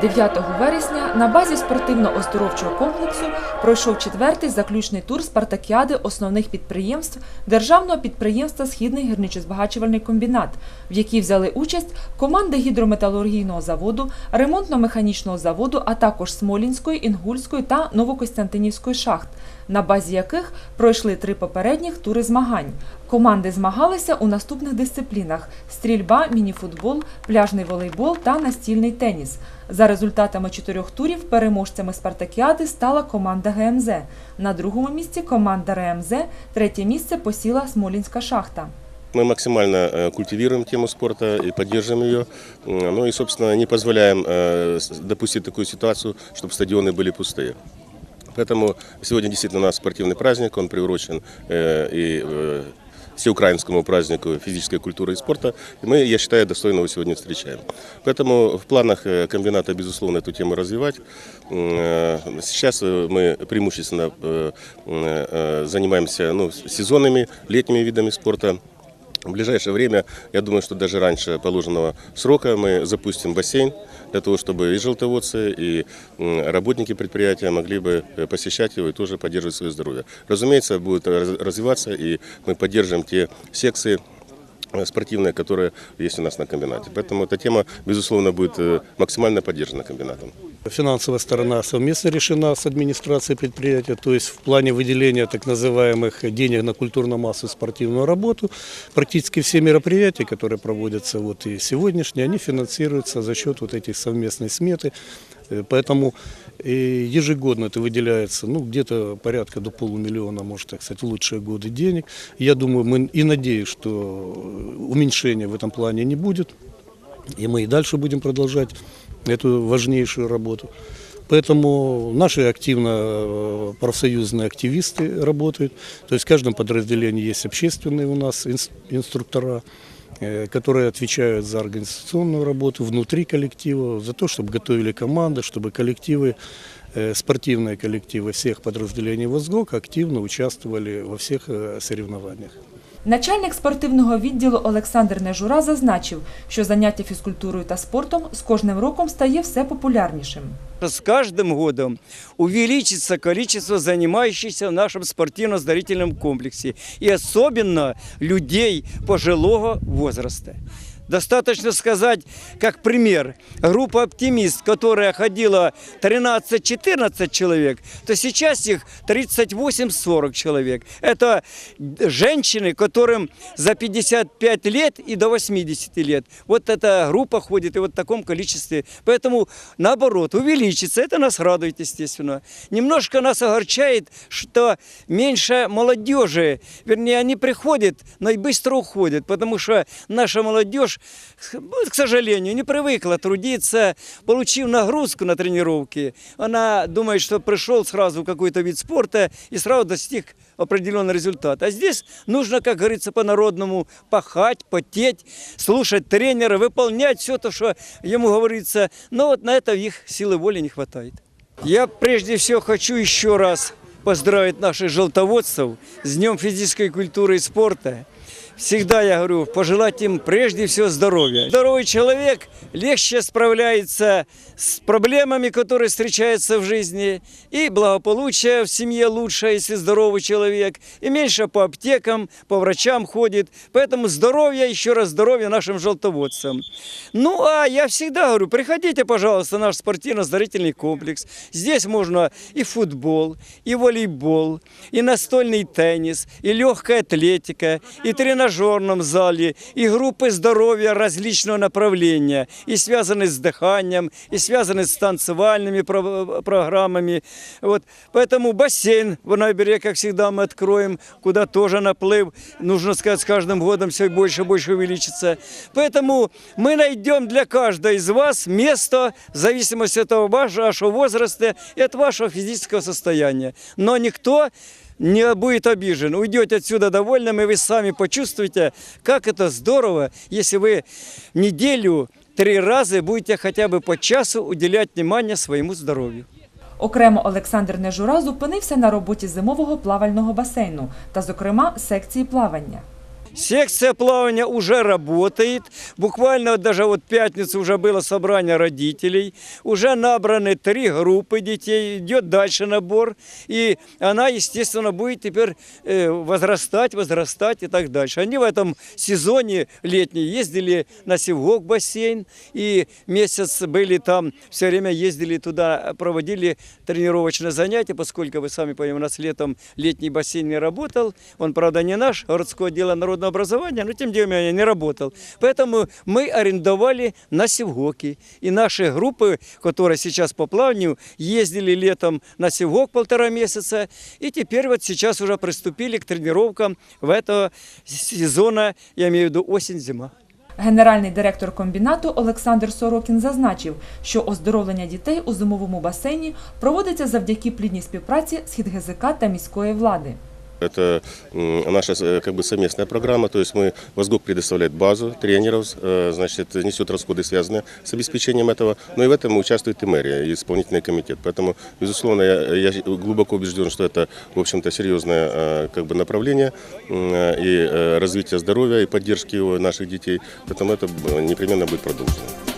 9 вересня на базі спортивно-оздоровчого комплексу пройшов четвертий заключний тур спартакіади основних підприємств державного підприємства Східний гірничо-збагачувальний комбінат, в якій взяли участь команди гідрометалургійного заводу, ремонтно-механічного заводу, а також Смолінської, Інгульської та Новокостянтинівської шахт, на базі яких пройшли три попередніх тури змагань. Команди змагалися у наступних дисциплінах: стрільба, мініфутбол, пляжний волейбол та настільний теніс. За результатами чотирьох турів переможцями спартакіади стала команда ГМЗ. На другому місці команда РМЗ, третє місце посіла Смолінська шахта. Мы максимально э, культивируем тему спорта и поддерживаем ее. М, Ну и, собственно, не позволяем э, с- допустить такую ситуацию, чтобы стадионы были пустые. Поэтому сегодня действительно у нас спортивный праздник, он приурочен э, и э, всеукраинскому празднику физической культуры и спорта. И мы, я считаю, достойно его сегодня встречаем. Поэтому в планах э, комбината, безусловно, эту тему развивать. Э, Сейчас э, мы преимущественно занимаемся ну, сезонными, летними видами спорта. В ближайшее время, я думаю, что даже раньше положенного срока мы запустим бассейн для того, чтобы и желтоводцы, и работники предприятия могли бы э, посещать его и тоже поддерживать свое здоровье. Разумеется, будет раз- развиваться, и мы поддержим те секции э, спортивные, которые есть у нас на комбинате. Поэтому эта тема, безусловно, будет э, максимально поддержана комбинатом. Финансовая сторона совместно решена с администрацией предприятия, то есть в плане выделения так называемых денег на и спортивную работу. Практически все мероприятия, которые проводятся вот и сегодняшние, они финансируются за счет вот этих совместной сметы. Э, Поэтому и ежегодно это выделяется ну, где-то порядка до полумиллиона, может так сказать, лучшие годы денег. Я думаю, мы и надеюсь, что э, уменьшения в этом плане не будет. И мы и дальше будем продолжать эту важнейшую работу. Поэтому наши активно э, профсоюзные активисты работают. То есть в каждом подразделении есть общественные у нас инс- инструктора, которые отвечают за организационную работу внутри коллектива, за то, чтобы готовили команды, чтобы коллективы, э, спортивные коллективы всех подразделений ВОЗГОК активно участвовали во всех э, соревнованиях. Начальник спортивного відділу Олександр Нежура зазначив, що заняття фізкультурою та спортом з кожним роком стає все популярнішим. С каждым годом увеличится количество занимающихся в нашем спортивно-оздоровительном комплексе. И особенно людей пожилого возраста. Достаточно сказать, как пример, группа «Оптимист», которая ходила 13-14 человек, то сейчас их 38-40 человек. Это женщины, которым за 55 лет и до 80 лет. Вот эта группа ходит и вот в таком количестве. Поэтому, наоборот, увеличится. Это нас радует, естественно. Немножко нас огорчает, что меньше молодежи, вернее, они приходят, но и быстро уходят, потому что наша молодежь, к сожалению, не привыкла трудиться, получив нагрузку на тренировки. Она думает, что пришел сразу в какой-то вид спорта и сразу достиг определенный результат. А здесь нужно, как говорится, по-народному пахать, потеть, слушать тренера, выполнять все то, что ему говорится. Но вот на это их силы воли не хватает. Я прежде всего хочу еще раз поздравить наших желтоводцев с Днем физической культуры и спорта. Всегда я говорю, пожелать им прежде всего здоровья. Здоровый человек легче справляется с проблемами, которые встречаются в жизни, и благополучие в семье лучше, если здоровый человек, и меньше по аптекам, по врачам ходит. Поэтому здоровье, еще раз здоровье нашим желтоводцам. Ну, а я всегда говорю, приходите, пожалуйста, в наш спортивно-оздоровительный комплекс. Здесь можно и футбол, и волейбол, и настольный теннис, и легкая атлетика, и тренажерном зале, и группы здоровья различного направления, и связанные с дыханием, и связанные с танцевальными про- программами. Вот. Поэтому бассейн в Набере, как всегда, мы откроем, куда тоже наплыв, нужно сказать, с каждым годом все больше и больше увеличится. Поэтому мы найдем для каждого из вас место в зависимости от вашего возраста и от вашего физического состояния. Но никто не будет обижен. Уйдете отсюда довольным, и вы сами почувствуете, как это здорово, если вы неделю три раза будете хотя бы по часу уделять внимание своему здоровью. Окремо Олександр Нежура зупинився на роботі зимового плавального басейну та, зокрема, секції плавання. Секция плавания уже работает. Буквально даже вот пятницу уже было собрание родителей. Уже набраны три группы детей. Идет дальше набор. И она, естественно, будет теперь э, возрастать, возрастать и так дальше. Они в этом сезоне летний ездили на Севгок бассейн. И месяц были там, все время ездили туда, проводили тренировочные занятия, поскольку, вы сами понимаете, у нас летом летний бассейн не работал. Он, правда, не наш, городское отдела народного образования, но тем не менее не работал. Поэтому мы арендовали на Севгоке. И наши группы, которые сейчас по плаванию, ездили летом на Севгок полтора месяца. И теперь вот сейчас уже приступили к тренировкам в этого сезона, я имею в виду осень-зима. Генеральний директор комбінату Олександр Сорокін зазначив, що оздоровлення дітей у зимовому басейні проводиться завдяки плідній співпраці СхідГЗК та міської влади. Это наша э, как бы совместная программа, то есть мы, Возгоп предоставляет базу тренеров, э, значит, несет расходы, связанные с обеспечением этого, но и в этом участвует и мэрия, и исполнительный комитет. Поэтому, безусловно, я, я глубоко убежден, что это, в общем-то, серьезное э, как бы направление и развитие здоровья, и поддержки наших детей, поэтому это непременно будет продолжено.